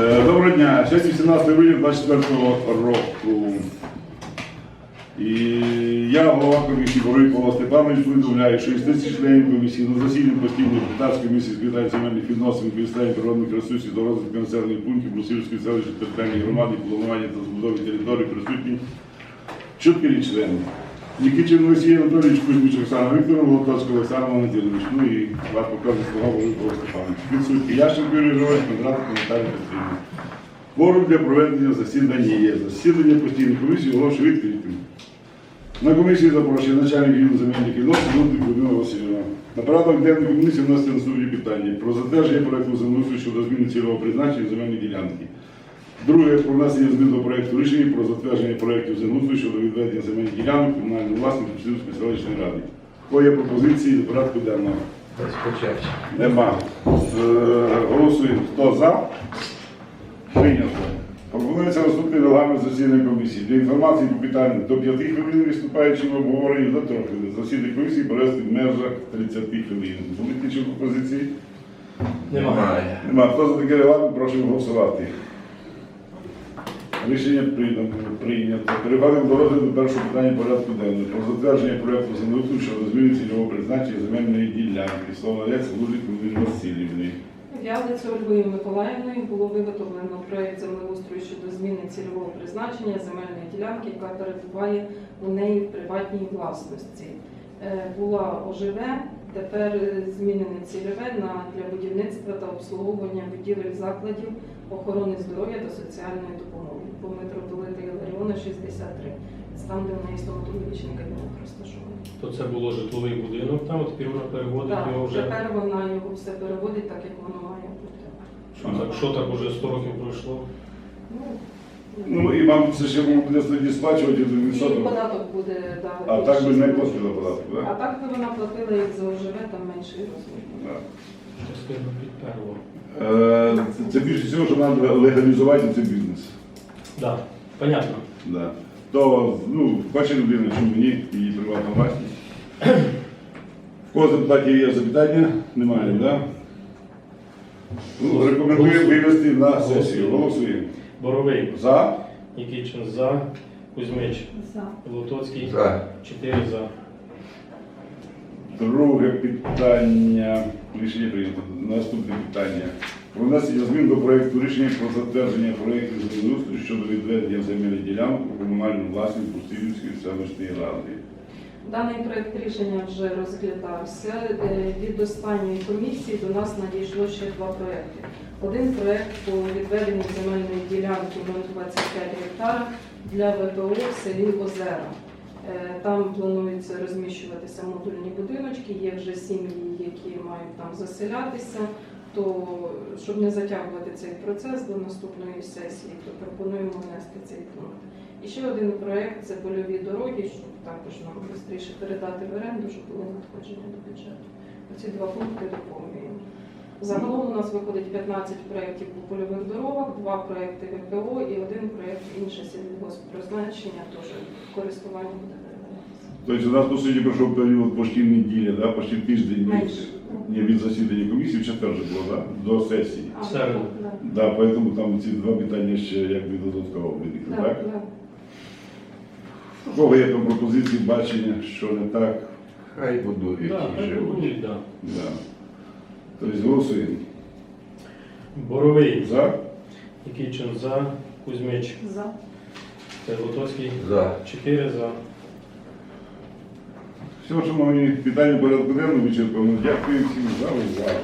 Е, Доброго дня. Сьогодні 17 грудня 24 року. І я, голова комісії Борис Павло Степанович, повідомляю, що із тисяч членів комісії на засіданні постійної депутатської комісії з питань земельних відносин, використання природних ресурсів до розвитку населених пунктів Брусилівської селищної територіальної громади, планування та забудови території присутні чотири члени. Нікічин Олексій Анатолійович, Кузьміч Оксана Вікторовна, Волотовський Олександр Валентинович, ну і вас покажу слова Павло Степанович. Відсутні Ященко Юрій Григорович, Кондратов Наталія Петрівна. Форум для проведення засідання є. Засідання постійної комісії оголошую відкритим. На комісії запрошує начальник відділу земельних відносин Лудвig Людмила Васильівна. На порядок денний комісії вноситься наступні питання. Про затвердження проекту землеустрою щодо зміни цільового призначення земельної ділянки. Друге, про внесення змін до проекту рішення про затвердження проектів землеустрою щодо відведення земельних ділянок комунальної власності Псилівської селищної ради. Кого є пропозиції до порядку денного? Нема. Е, Голосуємо. Хто за? Прийнято. Пропонується наступний регламент засідання комісії. Для інформації по питанню до 5 хвилин виступаючим обговорення до 3 хвилин. Засідання комісії провести в межах 30 хвилин. Були інші пропозиції? Немає. Нема. Хто за такий регламент, прошу голосувати. Рішення прийнято. Переходимо до розгляду першого питання порядку денного. Про затвердження проекту землеустрою щодо зміни цільового призначення земельної ділянки. Слово надається Лужик Володимирі Васильівні. В'язницю Ольгою Миколаївною було виготовлено проєкт землеустрою щодо зміни цільового призначення земельної ділянки, яка перебуває у неї в приватній власності. Е, Була ОЖВ, тепер е, змінене цільове на для будівництва та обслуговування будівель закладів охорони здоров'я та соціальної допомоги по митрополита Іларіона 63, там, де в неї стоматологічний кабінет розташований. То це було житловий будинок, там тепер вона переводить Так, його вже. тепер вона його все переводить так, як воно має бути. Що так, що так уже 100 років пройшло? Ну, Ну і мабуть, це ще буде тоді сплачувати один і відсоток. податок буде да, А так би не більший. платила податку, А так? так би вона платила, як за ОЖВ, там менший розмір. Да. Частину. Е, це- Це більше всього, що треба легалізувати цей бізнес. Так, понятно. Да. То, ну, хоче людина, чому ні, її приватна власність. В кого запитання є запитання? Немає, так? Да? Ну, рекомендуємо вивести на сесію. Голосуємо. Боровий, За? Нікічин за, Кузьмич, За. Лотоцький, За. 4 за. Друге питання. Рішення прийнято. Наступне питання. Про внесення змін до проєкту рішення про затвердження проєкту землеустрою щодо відведення земельних ділянок у комунальну власність Пустилівської селищної ради. Даний проект рішення вже розглядався. Е, Від останньої комісії до нас надійшло ще два проекти. Один проект по відведенню земельної ділянки 0,25 гектара для ВПО в селі Озера. Е, Там планується розміщуватися модульні будиночки, є вже сім'ї, які мають там заселятися. То щоб не затягувати цей процес до наступної сесії, то пропонуємо внести цей. І ще один проект це польові дороги, щоб також нам швидше передати в оренду, щоб були надходження до бюджету. Оці два пункти доповнюємо. Загалом у нас виходить 15 проєктів по польових дорогах, два проєкти ВПО і один проєкт інше сільгосппрозначення, теж користування буде передаватися. Тобто у нас, по суті, пройшов період почти неділя, да? почти тиждень від, Менше. ні, від засідання комісії, в четвер же було, да? до сесії. А, да. Да, поэтому там ці два питання ще якби додатково виникли, Да, так? У кого є там пропозиції, бачення, що не так? Хай будують Да, і так живуть. будуть, да. Да. Тобто голосуємо. Боровий, За? Нікічин за, Кузьмич, За. це Лотоцький, За. 4 за. Все, шановні, питання порядку денного вичерпано. Дякую всім за увагу.